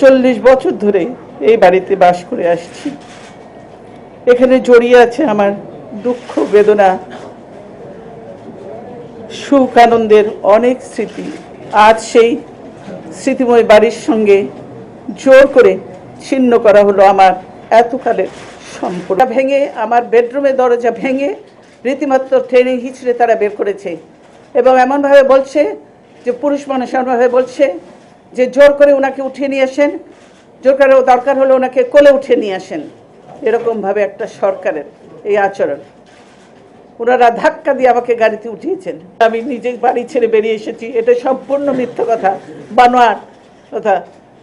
চল্লিশ বছর ধরে এই বাড়িতে বাস করে আসছি। এখানে জড়িয়ে আছে আমার দুঃখ, বেদনা, সুখ, আনন্দের অনেক স্মৃতি। আজ সেই স্মৃতিময় বাড়ির সঙ্গে জোর করে ছিন্ন করা হলো আমার এতকালের সম্পর্ক। ভেঙে, আমার বেডরুমের দরজা ভেঙে রীতিমাত্র ট্রেনে হিচড়ে তারা বের করেছে এবং এমনভাবে বলছে যে, পুরুষ মানুষ এমনভাবে বলছে যে জোর করে ওনাকে উঠিয়ে নিয়ে আসেন জোর করে দরকার হলে ওনাকে কোলে উঠিয়ে নিয়ে আসেন এরকমভাবে একটা সরকারের এই আচরণ। ওনারা ধাক্কা দিয়ে আমাকে গাড়িতে উঠিয়েছেন। আমি নিজে বাড়ি ছেড়ে বেরিয়ে এসেছি এটা সম্পূর্ণ মিথ্যা কথা বানোয়ার কথা।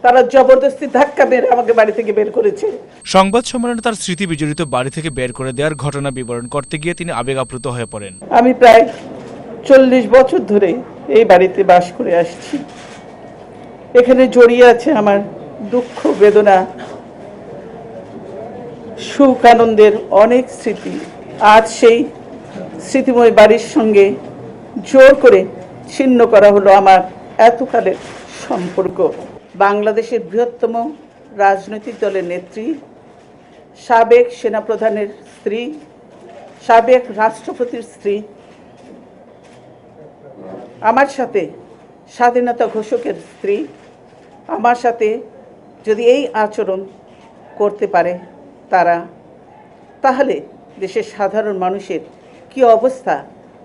তারা জবরদস্তি ধাক্কা মেরে আমাকে বাড়ি থেকে বের করেছে। সংবাদ সম্মেলনে তার স্মৃতি বিজড়িত বাড়ি থেকে বের করে দেওয়ার ঘটনা বিবরণ করতে গিয়ে তিনি আবেগ আপ্লুত হয়ে পড়েন। আমি প্রায় চল্লিশ বছর ধরে এই বাড়িতে বাস করে আসছি। এখানে জড়িয়ে আছে আমার দুঃখ, বেদনা, সুখ, আনন্দের অনেক স্মৃতি। আজ সেই স্মৃতিময় বাড়ির সঙ্গে জোর করে ছিন্ন করা হলো আমার এতকালের সম্পর্ক। বাংলাদেশের বৃহত্তম রাজনৈতিক দলের নেত্রী, সাবেক সেনাপ্রধানের স্ত্রী, সাবেক রাষ্ট্রপতির স্ত্রী, আমার সাথে স্বাধীনতা ঘোষকের স্ত্রী আমার সাথে যদি এই আচরণ করতে পারে তারা তাহলে দেশের সাধারণ মানুষের কি অবস্থা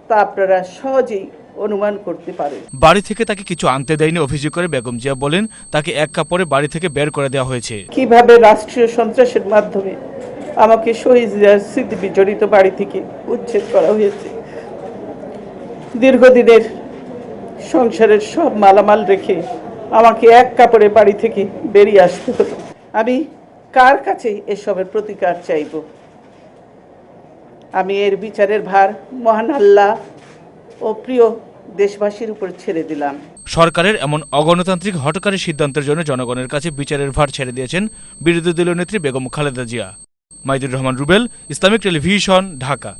তা আপনারা সহজেই অনুমান করতে পারেন। বাড়ি থেকে তাকে কিছু আনতে দেয়নি অভিযোগ করে বেগম জিয়া বলেন তাকে এক কাপড়ে বাড়ি থেকে বের করে দেওয়া হয়েছে। কীভাবে রাষ্ট্রীয় সন্ত্রাসের মাধ্যমে আমাকে শহীদ স্মৃতি বিজড়িত বাড়ি থেকে উচ্ছেদ করা হয়েছে? দীর্ঘদিনের সংসারের সব মালামাল রেখে আমাকে এক কাপড়ে বাড়ি থেকে বেরিয়ে আসতে হতো আমি কার কাছে এসবের প্রতিকার চাইব? আমি এর বিচারের ভার মহান আল্লাহ ও প্রিয় দেশবাসীর উপর ছেড়ে দিলাম। সরকারের এমন অগণতান্ত্রিক হটকারী সিদ্ধান্তের জন্য জনগণের কাছে বিচারের ভার ছেড়ে দিয়েছেন বিরোধী দলীয় নেত্রী Begum Khaleda Zia. Maidur Rahman Rubel, Islamic television, Dhaka.